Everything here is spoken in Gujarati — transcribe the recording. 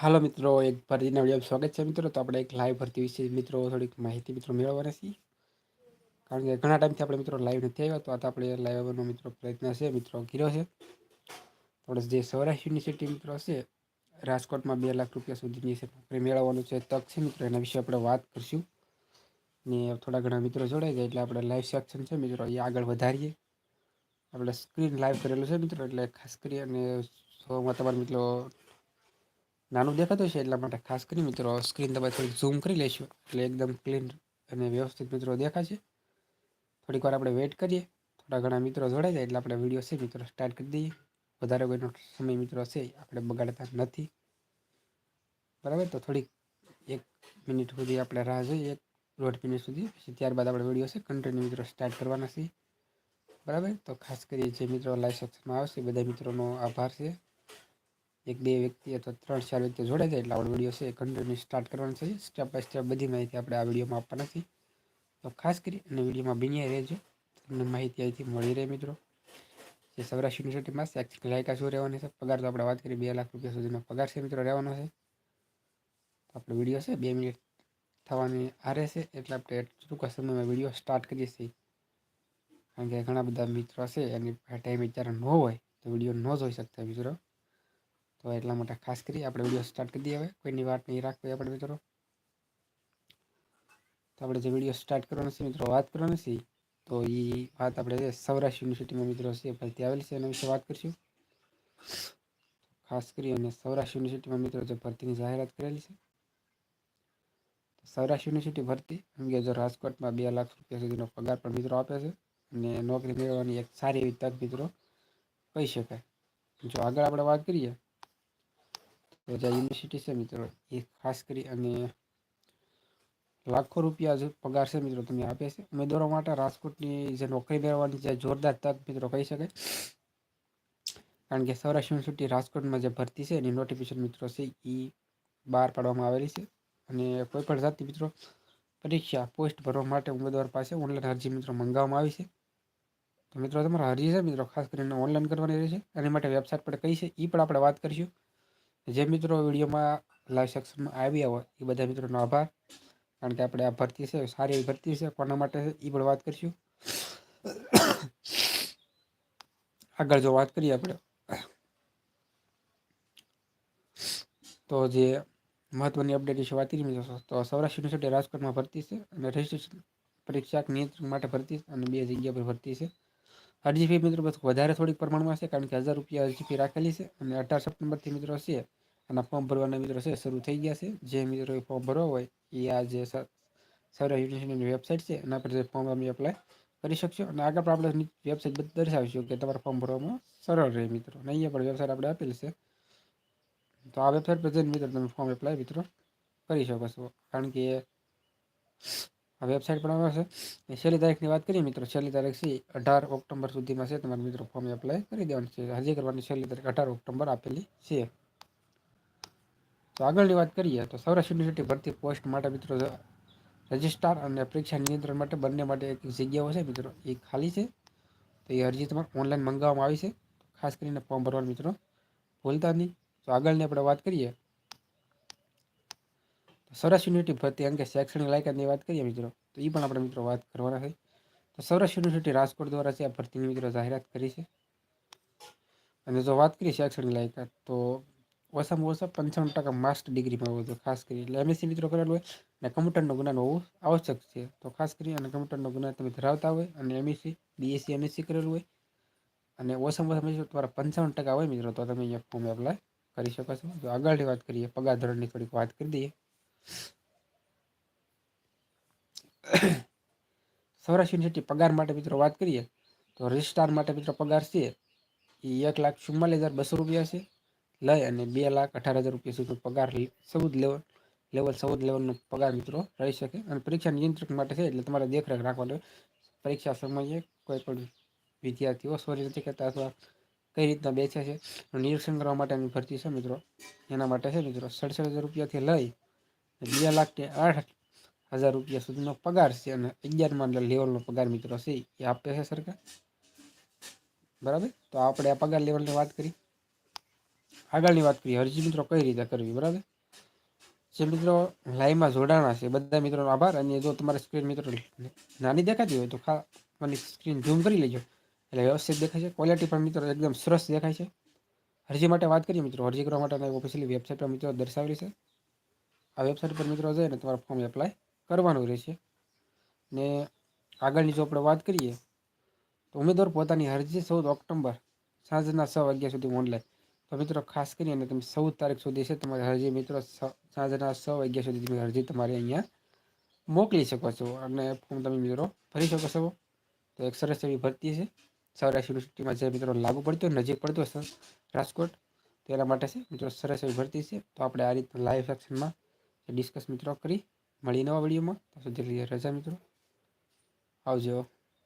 હાલો મિત્રો, એક ભરતીના વીડિયો સ્વાગત છે મિત્રો. તો આપણે એક લાઈવ ભરતી વિશે મિત્રો, થોડીક માહિતી મિત્રો મેળવવાના છીએ કારણ કે ઘણા ટાઈમથી આપણે મિત્રો લાઈવ નથી આવ્યા, તો આ આપણે લાઈવ આવવાનો મિત્રો પ્રયત્ન છે. મિત્રો ઘીરો છે. આપણે જે સૌરાષ્ટ્ર યુનિવર્સિટી મિત્રો છે, રાજકોટમાં બે લાખ રૂપિયા સુધીની છે નોકરી મેળવવાનું છે, તક છે મિત્રો. એના વિશે આપણે વાત કરીશું. ને થોડા ઘણા મિત્રો જોડાઈ જાય એટલે આપણે લાઈવ સેક્શન છે મિત્રો, એ આગળ વધારીએ. આપણે સ્ક્રીન લાઈવ કરેલું છે મિત્રો, એટલે ખાસ કરી અને શોમાં તમારા મિત્રો નાનું દેખાતું છે એટલા માટે ખાસ કરી મિત્રો સ્ક્રીન તમે થોડીક ઝૂમ કરી લેશું. એટલે એકદમ ક્લીન અને વ્યવસ્થિત મિત્રો દેખાશે. થોડીક વાર આપણે વેઇટ કરીએ. થોડા ઘણા મિત્રો જોડાઈ જાય એટલે આપણે વીડિયો છે મિત્રો સ્ટાર્ટ કરી દઈએ. વધારે કોઈનો સમય મિત્રો છે આપણે બગાડતા નથી. બરાબર? તો થોડીક એક મિનિટ સુધી આપણે રાહ જોઈએ. એક દોઢ મિનિટ સુધી. પછી ત્યારબાદ આપણે વીડિયો છે કન્ટિન્યુ મિત્રો સ્ટાર્ટ કરવાના છીએ. બરાબર? તો ખાસ કરી જે મિત્રો લાઈવ સેક્શનમાં આવશે બધા મિત્રોનો આભાર છે. એક, બે વ્યક્તિ અથવા ત્રણ, ચાર વ્યક્તિ જોડાઈ જાય એટલે આપણો વીડિયો છે કન્ટિન્યુ સ્ટાર્ટ કરવાનો છે. સ્ટેપ બાય સ્ટેપ બધી માહિતી આપણે આ વિડીયોમાં આપવાના છે તો ખાસ કરી અને વિડીયોમાં બન્યા રહેજો. તમને માહિતી અહીંથી મળી રહે મિત્રો. જે સૌરાષ્ટ્ર યુનિવર્સિટીમાં શૈક્ષણિક લાયકા શું રહેવાની છે? પગાર તો આપણે વાત કરીએ બે લાખ રૂપિયા સુધીનો પગાર છે મિત્રો રહેવાનો છે. તો આપણો વીડિયો છે, બે મિનિટ થવાની આ રહેશે એટલે આપણે ટૂંકા સમયમાં વીડિયો સ્ટાર્ટ કરીએ છીએ. કારણ કે ઘણા બધા મિત્રો છે, એની ટાઈમ જ્યારે ન હોય, તો વીડિયો ન જોઈ શકતા મિત્રો. તો એટલા માટે ખાસ કરી, આપણે વીડિયો સ્ટાર્ટ કરી દઈએ હવે. કોઈની વાત નહીં રાખવી આપણે મિત્રો તો આપણે જે વીડિયો સ્ટાર્ટ કરવાનો છે મિત્રો, વાત કરવાની છે, તો એ વાત આપણે સૌરાષ્ટ્ર યુનિવર્સિટીમાં મિત્રો છે ભરતી આવેલી છે, એના વિશે વાત કરીશું. ખાસ કરી અને સૌરાષ્ટ્ર યુનિવર્સિટીમાં મિત્રો જે ભરતીની જાહેરાત કરેલી છે સૌરાષ્ટ્ર યુનિવર્સિટી ભરતી અંગે જો રાજકોટમાં બે લાખ રૂપિયા સુધીનો પગાર પણ મિત્રો આપે છે, અને નોકરી મેળવવાની એક સારી એવી તક મિત્રો કહી શકાય. જો આગળ આપણે વાત કરીએ તો જે યુનિવર્સિટી છે મિત્રો. એ ખાસ કરી અને લાખો રૂપિયા જે પગાર છે મિત્રો તમે આપે છે. ઉમેદવારો માટે રાજકોટની જે નોકરી મેળવવાની જે જોરદાર તક મિત્રો કહી શકાય. કારણ કે સૌરાષ્ટ્ર યુનિવર્સિટી રાજકોટમાં જે ભરતી છે એની નોટિફિકેશન મિત્રો છે એ બહાર પાડવામાં આવેલી છે. અને કોઈ પણ જાતિ મિત્રો પરીક્ષા પોસ્ટ ભરવા માટે ઉમેદવાર પાસે ઓનલાઈન અરજી મિત્રો મંગાવવામાં આવી છે. તો મિત્રો તમારા અરજી છે મિત્રો ખાસ કરીને ઓનલાઈન કરવાની રહેશે. એની માટે વેબસાઇટ પણ કઈ છે એ પણ આપણે વાત કરીશું. જે મિત્રો વિડીયોમાં લાઈવ સેક્શનમાં આવ્યા હોય, એ બધા મિત્રોનો આભાર. કારણ કે આપણે આ ભરતી છે, સારી એવી ભરતી છે કોના માટે એ પણ વાત કરીશું. આગળ જો વાત કરીએ આપણે. તો જે મહત્વની અપડેટ વિશે વાત કરી તો સૌરાષ્ટ્ર યુનિવર્સિટી રાજકોટમાં ભરતી છે અને રજિસ્ટ્રેશન પરીક્ષા નિયંત્રણ માટે ભરતી અને બે જગ્યા પર ભરતી છે. અરજી ફી મિત્રો વધારે થોડીક પ્રમાણમાં છે, કારણ કે હજાર રૂપિયા અરજી ફી રાખેલી છે અને અઢાર સપ્ટેમ્બરથી મિત્રો છે, અને ફોર્મ ભરવાના મિત્રો છે, શરૂ થઈ ગયા છે. જે મિત્રો ફોર્મ ભરવા હોય, એ આ જે સૌરાષ્ટ્ર યુનિવર્સિટીની વેબસાઇટ છે, એના પર જે ફોર્મ તમે એપ્લાય કરી શકશો. અને આગળ પણ આપણે વેબસાઇટ દર્શાવીશું કે તમારે ફોર્મ ભરવામાં સરળ રહે મિત્રો. અને અહીંયા પણ વેબસાઇટ આપણે આપેલી છે. તો આ વેબસાઇટ પર જઈને મિત્રો તમે ફોર્મ એપ્લાય મિત્રો કરી શકો છો. કારણ કે આ વેબસાઇટ પણ આવે છે. છેલ્લી તારીખની વાત કરીએ મિત્રો, છેલ્લી તારીખ છે અઢાર ઓક્ટોબર સુધીમાં છે. તમારે મિત્રો ફોર્મ એપ્લાય કરી દેવાનું છે. હજી કરવાની છેલ્લી તારીખ અઢાર ઓક્ટોબર આપેલી છે. તો આગળની વાત કરીએ તો સૌરાષ્ટ્ર યુનિવર્સિટી ભરતી પોસ્ટ માટે મિત્રો રજિસ્ટ્રાર અને પરીક્ષા નિયંત્રણ માટે બંને માટે એક જગ્યાઓ છે મિત્રો. એ ખાલી છે. તો એ અરજી તમારે ઓનલાઈન મંગાવવામાં આવી છે. ખાસ કરીને ફોર્મ ભરવાનું મિત્રો ભૂલતા નહીં. તો આગળની આપણે વાત કરીએ સૌરાષ્ટ્ર યુનિવર્સિટી ભરતી. અંગે શૈક્ષણિક લાયકાતની વાત કરીએ મિત્રો, તો એ પણ આપણે મિત્રો વાત કરવાના છે. તો સૌરાષ્ટ્ર યુનિવર્સિટી રાજકોટ દ્વારા છે આ ભરતીની મિત્રો જાહેરાત કરી છે. અને જો વાત કરીએ શૈક્ષણિક લાયકાત, તો ઓછામાં ઓછા પંચાવન ટકા માસ્ટર ડિગ્રીમાં હોવું જોઈએ ખાસ કરી એટલે એમએસસી મિત્રો કરેલું હોય અને કમ્પ્યુટરનો જ્ઞાન હોવું આવશ્યક છે. તો ખાસ કરી અને કમ્પ્યુટરનો જ્ઞાન તમે ધરાવતા હોય અને એમએસસી બીએસસી એમએસસી કરેલું હોય અને ઓછામાં ઓછા મિત્રો તમારા પંચાવન ટકા હોય મિત્રો, તો તમે અહીંયા ફોર્મ એપ્લાય કરી શકો છો. જો આગળની વાત કરીએ, પગાર ધોરણની થોડીક વાત કરી દઈએ. સૌરાષ્ટ્ર યુનિવર્સિટી પગાર માટે મિત્રો વાત કરીએ, તો રજિસ્ટ્રાર માટે મિત્રો પગાર છે, એ એક લાખ ચુમ્માલીસ હજાર બસો રૂપિયા છે. લઈ અને બે લાખ અઢાર હજાર રૂપિયા સુધી પગાર ચૌદ લેવલ લેવલ ચૌદ લેવલનો પગાર મિત્રો રહી શકે. અને પરીક્ષા નિયંત્રક માટે છે, એટલે તમારે દેખરેખ રાખવાની પરીક્ષા સમયે કોઈ પણ વિદ્યાર્થીઓ સોરી નથી કરતા અથવા કઈ રીતના બેસે છે. નિરીક્ષણ કરવા માટેની ભરતી છે મિત્રો. એના માટે છે મિત્રો, સડસઠ હજાર રૂપિયાથી લઈ બે લાખથી આઠ હજાર રૂપિયા સુધીનો પગાર છે અને અગિયારમાં લેવલનો પગાર મિત્રો છે, એ આપે છે સરકાર? બરાબર? તો આપણે આ પગાર લેવલની વાત કરી. આગળની વાત કરીએ, અરજી મિત્રો કઈ રીતે કરવી, બરાબર? જે મિત્રો લાઈવમાં જોડાણા છે, બધા મિત્રોનો આભાર. અને જો તમારી સ્ક્રીન મિત્રો નાની દેખાતી હોય તો ખા મને સ્ક્રીન ઝૂમ કરી લેજો. એટલે વ્યવસ્થિત દેખાય છે. ક્વોલિટી પણ મિત્રો એકદમ સરસ દેખાય છે. અરજી માટે વાત કરીએ મિત્રો. અરજી કરવા માટે ઓફિશિયલી વેબસાઇટ પર મિત્રો દર્શાવેલી છે. આ વેબસાઇટ પર મિત્રો જઈને તમારે ફોર્મ એપ્લાય કરવાનું રહેશે. ને આગળની જો આપણે વાત કરીએ, તો ઉમેદવાર પોતાની અરજી ચૌદ ઓક્ટોબર સાંજના છ વાગ્યા સુધી ઓનલાઈન તો મિત્રો ખાસ કરીને તમે ચૌદ તારીખ સુધી છે તમારી અરજી, મિત્રો સાંજના છ વાગ્યા સુધી તમે અરજી તમારે અહીંયા મોકલી શકો છો અને ફોર્મ તમે મિત્રો ભરી શકો છો. તો એક સરસ એવી ભરતી છે. સૌરાષ્ટ્ર યુનિવર્સિટીમાં જે મિત્રો લાગુ પડતું નજીક પડતો રાજકોટ તેના માટે છે, મિત્રો સરસ એવી ભરતી છે. તો આપણે આ રીતના લાઈવ સેક્શનમાં ડિસ્કસ મિત્રો કરી. મળી નવા વિડીયોમાં ત્યાં સુધી રજા મિત્રો. આવજો.